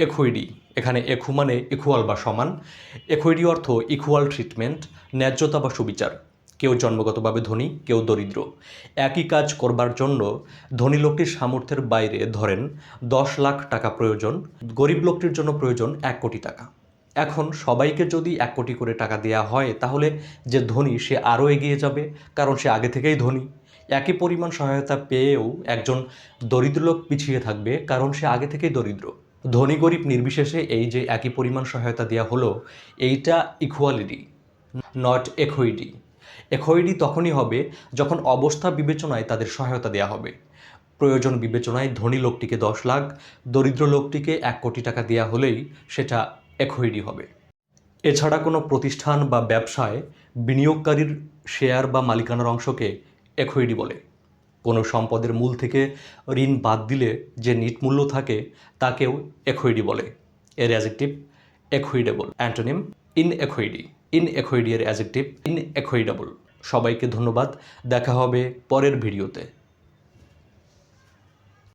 একুইডি এখানে এখু মানে ইকুয়াল বা সমান। একুইডি অর্থ ইকুয়াল ট্রিটমেন্ট ন্যায্যতা বা সুবিচার। কেউ জন্মগতভাবে ধনী, কেউ দরিদ্র। একই কাজ করবার জন্য ধনী লোকটির সামর্থ্যের বাইরে ধরেন দশ লাখ টাকা প্রয়োজন, গরিব লোকটির জন্য প্রয়োজন এক কোটি টাকা। এখন সবাইকে যদি এক কোটি করে টাকা দেওয়া হয়, তাহলে যে ধনী, সে আরও এগিয়ে যাবে, কারণ সে আগে থেকেই ধনী। একই পরিমাণ সহায়তা পেয়েও একজন দরিদ্র লোক পিছিয়ে থাকবে, কারণ সে আগে থেকেই দরিদ্র। ধনী গরিব নির্বিশেষে এই যে একই পরিমাণ সহায়তা দেওয়া হলো, এইটা ইকুয়ালিটি নট একুইটি একুইটি তখনই হবে যখন অবস্থা বিবেচনায় তাদের সহায়তা দেওয়া হবে। প্রয়োজন বিবেচনায় ধনী লোকটিকে দশ লাখ, দরিদ্র লোকটিকে এক কোটি টাকা দেওয়া হলেই সেটা একুইটি হবে। এছাড়া কোনো প্রতিষ্ঠান বা ব্যবসায় বিনিয়োগকারীর শেয়ার বা মালিকানার অংশকে একুইটি বলে। কোনো সম্পদের মূল থেকে ঋণ বাদ দিলে যে নিট মূল্য থাকে, তাকেও একুইডি বলে। এর adjective equitable antonym inequity inequity এর অ্যাজেক্টিভ ইন একুইডেবল সবাইকে ধন্যবাদ, দেখা হবে পরের ভিডিওতে।